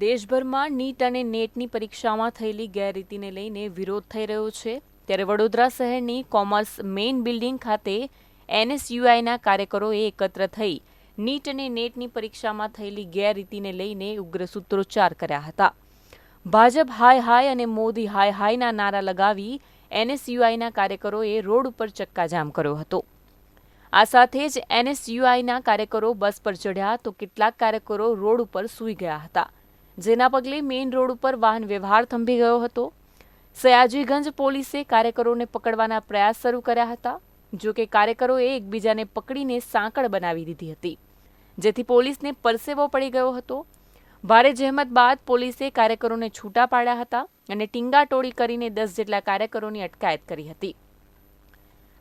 દેશભરમાં નીટ અને નેટની પરીક્ષામાં થયેલી ગેરરીતિને લઈને વિરોધ થઈ રહ્યો છે. ત્યારે વડોદરા શહેરની કોમર્સ મેઇન બિલ્ડિંગ ખાતે એનએસયુઆઈના કાર્યકરોએ એકત્ર થઈ નીટ અને નેટની પરીક્ષામાં થયેલી ગેરરીતિને લઈને ઉગ્ર સૂત્રોચ્ચાર કર્યા હતા. ભાજપ હાય હાય અને મોદી હાય હાયના નારા લગાવી એનએસયુઆઈના કાર્યકરોએ રોડ ઉપર ચક્કાજામ કર્યો હતો. આ સાથે જ એનએસયુઆઈના કાર્યકરો બસ પર ચઢ્યા તો કેટલાક કાર્યકરો રોડ ઉપર સૂઈ ગયા હતા. જેના પગલે મેઇન રોડ ઉપર વાહન વ્યવહાર થંભી ગયો હતો. સયાજીગંજ પોલીસે કાર્યકરોને પકડવાના પ્રયાસ શરૂ કર્યા હતા, જો કે કાર્યકરોએ એકબીજાને પકડીને સાંકળ બનાવી દીધી હતી, જેથી પોલીસને પરસેવો પડી ગયો હતો. ભારે જહેમત બાદ પોલીસે કાર્યકરોને છૂટા પાડ્યા હતા અને ટીંગાટોળી કરીને દસ જેટલા કાર્યકરોની અટકાયત કરી હતી.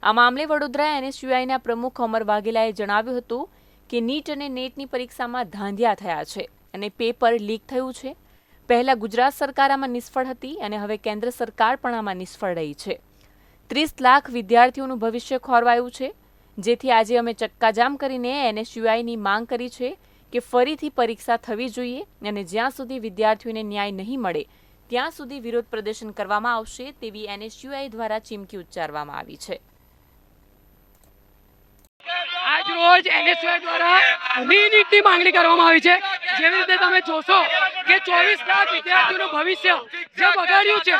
આ મામલે વડોદરા એનએસયુઆઈના પ્રમુખ અમર વાઘેલાએ જણાવ્યું હતું કે નીટ અને નેટની પરીક્ષામાં ધાંધિયા થયા છે. અને પેપર લીક થયું છે. પહેલા ગુજરાત સરકાર આમાં નિષ્ફળ હતી અને હવે કેન્દ્ર સરકાર પણ આમાં નિષ્ફળ રહી છે. ત્રીસ લાખ વિદ્યાર્થીઓનું ભવિષ્ય ખોરવાયું છે. જેથી આજે અમે ચક્કાજામ કરીને એનએસયુઆઈની માંગ કરી છે કે ફરીથી પરીક્ષા થવી જોઈએ અને જ્યાં સુધી વિદ્યાર્થીઓને ન્યાય નહીં મળે, ત્યાં સુધી વિરોધ પ્રદર્શન કરવામાં આવશે તેવી એનએસયુઆઈ દ્વારા ચીમકી ઉચ્ચારવામાં આવી છે. આજ રોજ એનએસયુઆઈ દ્વારા રીનીટની માંગણી કરવામાં આવી છે. જેવી રીતે તમે જોશો કે ચોવીસ લાખ વિદ્યાર્થીઓનું ભવિષ્ય જે બગાડ્યું છે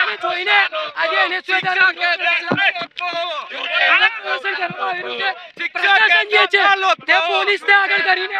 એને જોઈને આજે એનએસયુઆઈ દ્વારા પ્રદર્શન કરવામાં આવી છે. પ્રશાસન આગળ કરીને